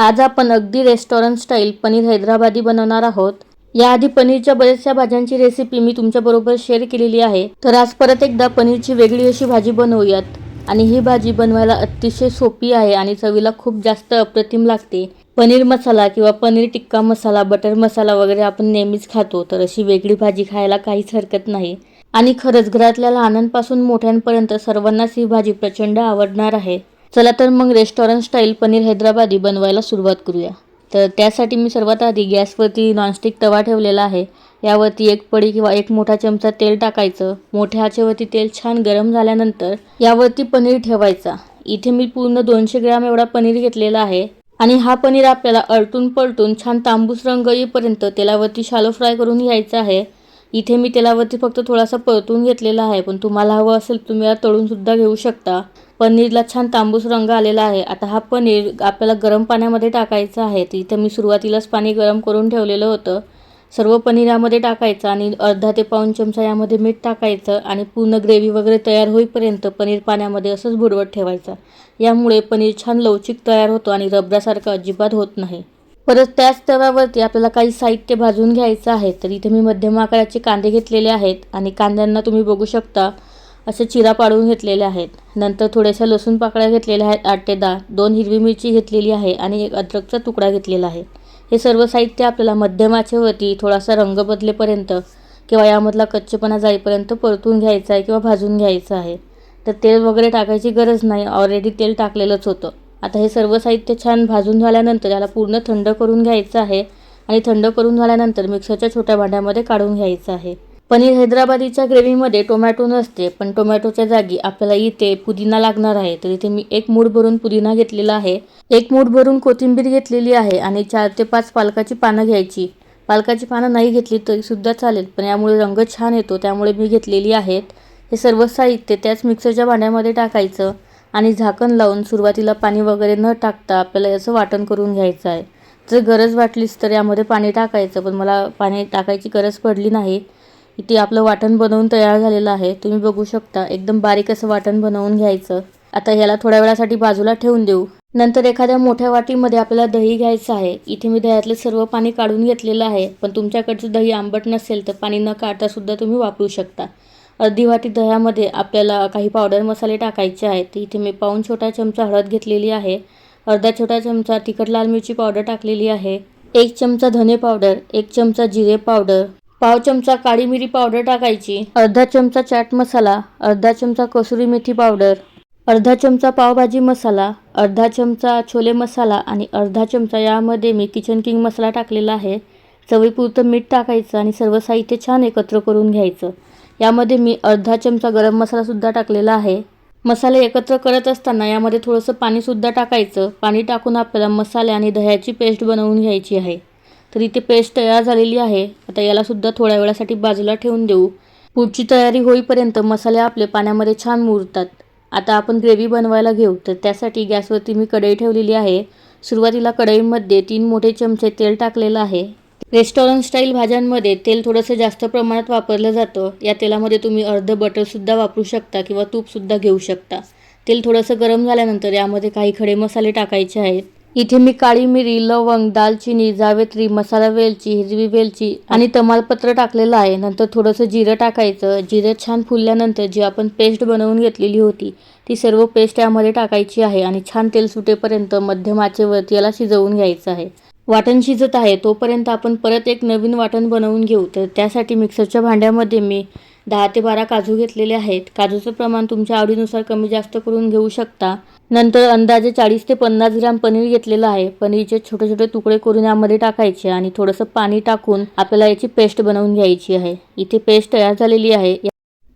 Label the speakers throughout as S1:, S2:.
S1: आज आपण अगदी रेस्टॉरंट स्टाईल पनीर हैदराबादी बनवणार आहोत. याआधी पनीरच्या बऱ्याचशा भाज्यांची रेसिपी मी तुमच्याबरोबर शेअर केलेली आहे. तर आज परत एकदा पनीरची वेगळी अशी भाजी बनवूयात. आणि ही भाजी बनवायला अतिशय सोपी आहे आणि चवीला खूप जास्त अप्रतिम लागते. पनीर मसाला किंवा पनीर टिक्का मसाला बटर मसाला वगैरे आपण नेहमीच खातो तर अशी वेगळी भाजी खायला काहीच हरकत नाही. आणि खरंच घरातल्या लहानांपासून मोठ्यांपर्यंत सर्वांनाच ही भाजी प्रचंड आवडणार आहे. चला तर मग रेस्टॉरंट स्टाईल पनीर हैदराबादी बनवायला सुरुवात करूया. तर त्यासाठी मी सर्वात आधी गॅसवरती नॉनस्टिक तवा ठेवलेला आहे. यावरती एक पडी किंवा एक मोठा चमचा तेल टाकायचं. मोठ्या आचेवरती तेल छान गरम झाल्यानंतर यावरती पनीर ठेवायचा. इथे मी पूर्ण दोनशे ग्रॅम एवढा पनीर घेतलेला आहे. आणि हा पनीर आपल्याला अलटून पलटून छान तांबूस रंग येईपर्यंत तेलावरती शालो फ्राय करून घ्यायचा आहे. इथे मी तेलावरती फक्त थोडासा परतून घेतलेला आहे पण तुम्हाला हवं असेल तुम्ही या तळूनसुद्धा घेऊ शकता. पनीरला छान तांबूस रंग आलेला आहे. आता हा पनीर आपल्याला गरम पाण्यामध्ये टाकायचा आहे. तर इथं मी सुरुवातीलाच पाणी गरम करून ठेवलेलं होतं. सर्व पनीर यामध्ये टाकायचं आणि अर्धा ते पाऊण चमचा यामध्ये मीठ टाकायचं आणि पूर्ण ग्रेव्ही वगैरे तयार होईपर्यंत पनीर पाण्यामध्ये असंच बुडवत ठेवायचं. यामुळे पनीर छान लवचिक तयार होतो आणि रबरासारखं अजिबात होत नाही. परत त्याच तव्यावरती आपल्याला काही साहित्य भाजून घ्यायचं आहे तर इथे मी मध्यम आकाराचे कांदे घेतलेले आहेत आणि कांद्यांना तुम्ही बघू शकता असे चिरा पाडून घेतलेले आहेत. नंतर थोड्याशा लसूण पाकळ्या घेतलेल्या आहेत आठ ते दहा. दोन हिरवी मिरची घेतलेली आहे आणि एक अद्रकचा तुकडा घेतलेला आहे. हे सर्व साहित्य आपल्याला मध्यम आचेवरती थोडासा रंग बदलेपर्यंत किंवा यामधला कच्चेपणा जाईपर्यंत परतून घ्यायचा आहे किंवा भाजून घ्यायचं आहे. तर तेल वगैरे टाकायची गरज नाही ऑलरेडी तेल टाकलेलंच होतं. आता हे सर्व साहित्य छान भाजून झाल्यानंतर याला पूर्ण थंड करून घ्यायचं आहे आणि थंड करून झाल्यानंतर मिक्सरच्या छोट्या भांड्यामध्ये काढून घ्यायचं आहे. पनीर हैदराबादीच्या ग्रेव्हीमध्ये टोमॅटो नसते पण टोमॅटोच्या जागी आपल्याला इथे पुदिना लागणार आहे. तर इथे मी एक मूठ भरून पुदिना घेतलेला आहे. एक मूठ भरून कोथिंबीर घेतलेली आहे आणि चार ते पाच पालकाची पानं घ्यायची. पालकाची पानं नाही घेतली तरीसुद्धा चालेल पण यामुळे रंग छान येतो त्यामुळे मी घेतलेली आहेत. हे सर्व साहित्य त्याच मिक्सरच्या भांड्यामध्ये टाकायचं. आणि झाकण लावून सुरुवातीला पाणी वगैरे न टाकता आपल्याला याचं वाटण करून घ्यायचं आहे. जर गरज वाटलीच तर यामध्ये पाणी टाकायचं पण मला पाणी टाकायची गरज पडली नाही. इथे आपलं वाटण बनवून तयार झालेलं आहे. तुम्ही बघू शकता एकदम बारीक असं वाटण बनवून घ्यायचं. आता ह्याला थोड्या वेळासाठी बाजूला ठेवून देऊ. नंतर एखाद्या मोठ्या वाटीमध्ये आपल्याला दही घ्यायचं आहे. इथे मी दह्यातलं सर्व पाणी काढून घेतलेलं आहे पण तुमच्याकडचं दही आंबट नसेल तर पाणी न काढता सुद्धा तुम्ही वापरू शकता. अर्धी वाटी दह्यामध्ये आपल्याला काही पावडर मसाले टाकायचे आहेत. इथे मी पाऊन छोटा चमचा हळद घेतलेली आहे. अर्धा छोटा चमचा तिखट लाल मिरची पावडर टाकलेली आहे. एक चमचा धने पावडर एक चमचा जिरे पावडर पाव चमचा काळी मिरी पावडर टाकायची अर्धा चमचा चाट मसाला अर्धा चमचा कसुरी मेथी पावडर अर्धा चमचा पावभाजी मसाला अर्धा चमचा छोले मसाला आणि अर्धा चमचा यामध्ये मी किचन किंग मसाला टाकलेला आहे. चवीपुरतं मीठ टाकायचं आणि सर्व साहित्य छान एकत्र करून घ्यायचं. यामध्ये मी अर्धा चमचा गरम मसालासुद्धा टाकलेला आहे. मसाले एकत्र करत असताना यामध्ये थोडंसं पाणीसुद्धा टाकायचं. पाणी टाकून आपल्याला मसाले आणि दह्याची पेस्ट बनवून घ्यायची आहे. तर इथे पेस्ट तयार झालेली आहे. आता यालासुद्धा थोड्या वेळासाठी बाजूला ठेवून देऊ. पुढची तयारी होईपर्यंत मसाले आपले पाण्यामध्ये छान मुरतात. आता आपण ग्रेव्ही बनवायला घेऊ. तर त्यासाठी गॅसवरती मी कढई ठेवलेली आहे. सुरुवातीला कढईमध्ये तीन मोठे चमचे तेल टाकलेलं आहे. रेस्टॉरंट स्टाईल भाज्यांमध्ये तेल थोडंसं जास्त प्रमाणात वापरलं जातं. या तेलामध्ये तुम्ही अर्ध बटरसुद्धा वापरू शकता किंवा तूपसुद्धा घेऊ शकता. तेल थोडंसं गरम झाल्यानंतर यामध्ये काही खडे मसाले टाकायचे आहेत. इथे मी काळी मिरी लवंग दालचिनी जावेत्री मसाला वेलची हिरवी वेलची आणि तमालपत्र टाकलेलं आहे. नंतर थोडंसं जिरं टाकायचं. जिरं छान फुलल्यानंतर जी आपण पेस्ट बनवून घेतलेली होती ती सर्व पेस्ट यामध्ये टाकायची आहे आणि छान तेल सुटेपर्यंत मध्यम आचेवरती याला शिजवून घ्यायचं आहे. वाटण शिजत आहे तोपर्यंत आपण परत एक नवीन वाटण बनवून घेऊ. तर त्यासाठी मिक्सरच्या भांड्यामध्ये मी दहा ते बारा काजू घेतलेले आहेत. काजूचं प्रमाण तुमच्या आवडीनुसार कमी जास्त करून घेऊ शकता. नंतर अंदाजे चाळीस ते पन्नास ग्राम पनीर घेतलेलं आहे. पनीरचे छोटे छोटे तुकडे करून यामध्ये टाकायचे आणि थोडंसं पाणी टाकून आपल्याला याची पेस्ट बनवून घ्यायची आहे. इथे पेस्ट तयार झालेली आहे.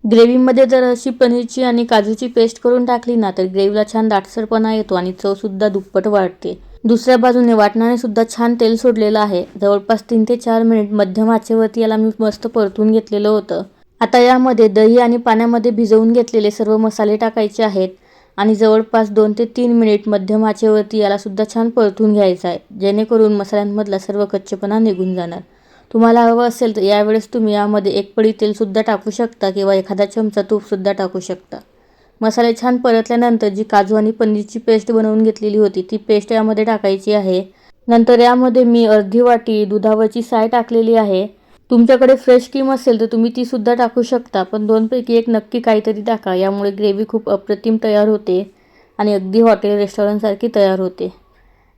S1: ग्रेव्हीमध्ये जर अशी पनीरची आणि काजूची पेस्ट करून टाकली ना तर ग्रेव्हीला छान दाटसरपणा येतो आणि चवसुद्धा दुप्पट वाढते. दुसऱ्या बाजूने वाटणाने सुद्धा छान तेल सोडलेलं आहे. जवळपास तीन ते चार मिनिट मध्यम आचेवरती याला मी मस्त परतून घेतलेलं होतं. आता यामध्ये दही आणि पाण्यामध्ये भिजवून घेतलेले सर्व मसाले टाकायचे आहेत आणि जवळपास दोन ते तीन मिनिट मध्यम आचेवरती यालासुद्धा छान परतून घ्यायचं आहे. जेणेकरून मसाल्यांमधला सर्व कच्चेपणा निघून जाणार. तुम्हाला हवं असेल तर यावेळेस तुम्ही यामध्ये एक पडी तेलसुद्धा टाकू शकता किंवा एखादा चमचा तूपसुद्धा टाकू शकता. मसाले छान परतल्यानंतर जी काजू आणि पनीरची पेस्ट बनवून घेतलेली होती ती पेस्ट यामध्ये टाकायची आहे. नंतर यामध्ये मी अर्धी वाटी दुधावरची साय टाकलेली आहे. तुमच्याकडे फ्रेश क्रीम असेल तर तुम्ही ती सुद्धा टाकू शकता पण दोनपैकी एक नक्की काहीतरी टाका यामुळे ग्रेव्ही खूप अप्रतिम तयार होते आणि अगदी हॉटेल रेस्टॉरंटसारखी तयार होते.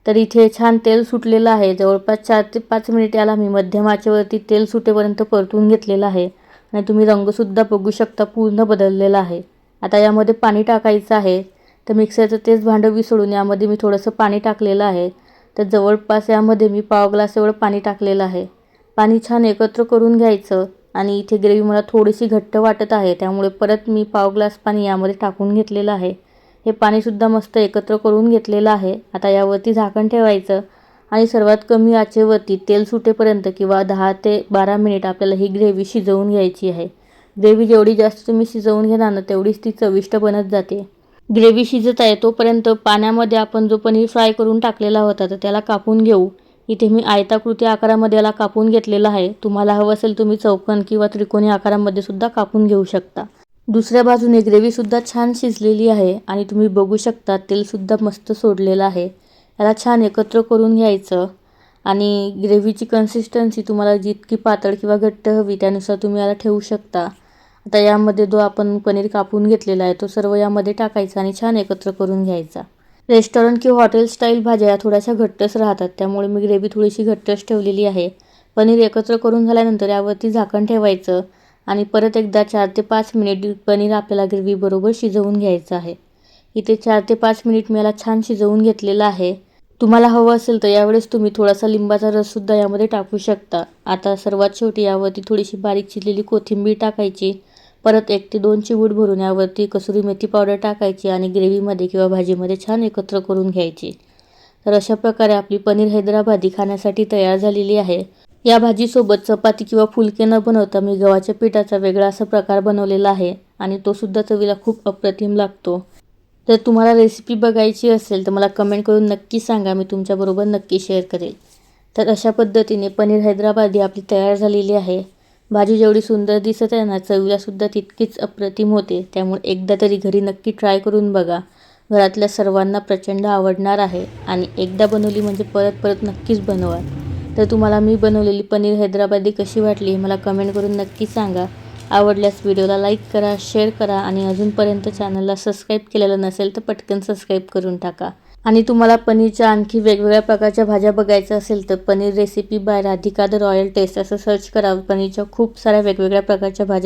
S1: तर इथे छान तेल सुटलेलं आहे. जवळपास चार ते पाच मिनिट याला मी मध्यम आचेवरती तेल सुटेपर्यंत परतून घेतलेलं आहे आणि तुम्ही रंगसुद्धा बघू शकता पूर्ण बदललेला आहे. आता यामध्ये पाणी टाकायचं आहे. तर मिक्सरचं तेच भांडं विसळून यामध्ये मी थोडंसं पाणी टाकलेलं आहे. तर जवळपास यामध्ये मी पाव ग्लास एवढं पाणी टाकलेलं आहे. पाणी छान एकत्र करून घ्यायचं आणि इथे ग्रेव्ही मला थोडीशी घट्ट वाटत आहे त्यामुळे परत मी पाव ग्लास पाणी यामध्ये टाकून घेतलेलं आहे. हे पाणीसुद्धा मस्त एकत्र करून घेतलेलं आहे. आता यावरती झाकण ठेवायचं आणि सर्वात कमी आचेवरती तेल सुटेपर्यंत किंवा दहा ते बारा मिनिट आपल्याला ही ग्रेव्ही शिजवून घ्यायची आहे. ग्रेव्ही जेवढी जास्त तुम्ही शिजवून घेणार ना तेवढीच ती चविष्ट बनत जाते. ग्रेव्ही शिजत आहे तोपर्यंत पाण्यामध्ये आपण जो पनीर फ्राय करून टाकलेला होता तर त्याला कापून घेऊ. इथे मी आयताकृती आकारामध्ये याला कापून घेतलेला आहे. तुम्हाला हवं असेल तुम्ही चौकन किंवा त्रिकोणी आकारामध्ये सुद्धा कापून घेऊ शकता. दुसऱ्या बाजूने ग्रेव्हीसुद्धा छान शिजलेली आहे आणि तुम्ही बघू शकता तेलसुद्धा मस्त सोडलेलं आहे. याला छान एकत्र करून घ्यायचं आणि ग्रेव्हीची कन्सिस्टन्सी तुम्हाला जितकी पातळ किंवा घट्ट हवी त्यानुसार तुम्ही याला ठेवू शकता. आता यामध्ये जो आपण पनीर कापून घेतलेला आहे तो सर्व यामध्ये टाकायचा आणि छान एकत्र करून घ्यायचा. रेस्टॉरंट किंवा हॉटेल स्टाईल भाज्या या थोड्याशा घट्टच राहतात त्यामुळे मी ग्रेव्ही थोडीशी घट्टच ठेवलेली आहे. पनीर एकत्र करून झाल्यानंतर यावरती झाकण ठेवायचं आणि परत एकदा चार ते पाच मिनिट पनीर आपल्याला ग्रेव्हीबरोबर शिजवून घ्यायचं आहे. इथे चार ते पाच मिनिट मी याला छान शिजवून घेतलेलं आहे. तुम्हाला हवं असेल तर यावेळेस तुम्ही थोडासा लिंबाचा रससुद्धा यामध्ये टाकू शकता. आता सर्वात शेवटी यावरती थोडीशी बारीक चिरलेली कोथिंबीर टाकायची परत एक ते दोन चिवूड भरून यावरती कसुरी मेथी पावडर टाकायची आणि ग्रेव्हीमध्ये किंवा भाजीमध्ये छान एकत्र करून घ्यायची. तर अशा प्रकारे आपली पनीर हैदराबादी खाण्यासाठी तयार झालेली आहे. या भाजीसोबत चपाती किंवा फुलके न बनवता मी गव्हाच्या पिठाचा वेगळा असा प्रकार बनवलेला आहे आणि तो सुद्धा चवीला खूप अप्रतिम लागतो. जर तुम्हाला रेसिपी बघायची असेल तर मला कमेंट करून नक्की सांगा मी तुमच्याबरोबर नक्की शेअर करेल. तर अशा पद्धतीने पनीर हैदराबादी आपली तयार झालेली आहे. भाजी जेवढी सुंदर दिसत आहे ना चवीलासुद्धा तितकीच अप्रतिम होते. त्यामुळे एकदा तरी घरी नक्की ट्राय करून बघा. घरातल्या सर्वांना प्रचंड आवडणार आहे आणि एकदा बनवली म्हणजे परत परत नक्कीच बनवा. तर तुम्हाला मी बनवलेली पनीर हैदराबादी कशी वाटली हे मला कमेंट करून नक्की सांगा. आवडल्यास व्हिडिओला लाईक करा शेअर करा आणि अजूनपर्यंत चॅनलला सबस्क्राईब केलेलं नसेल तर पटकन सबस्क्राईब करून टाका. आणि तुम्हाला पनीरच्या आणखी वेगवेगळ्या प्रकारच्या भाज्या बघायच्या असेल तर paneer recipe by Radhika the royal taste असं सर्च करावं. पनीरच्या खूप साऱ्या वेगवेगळ्या प्रकारच्या भाज्या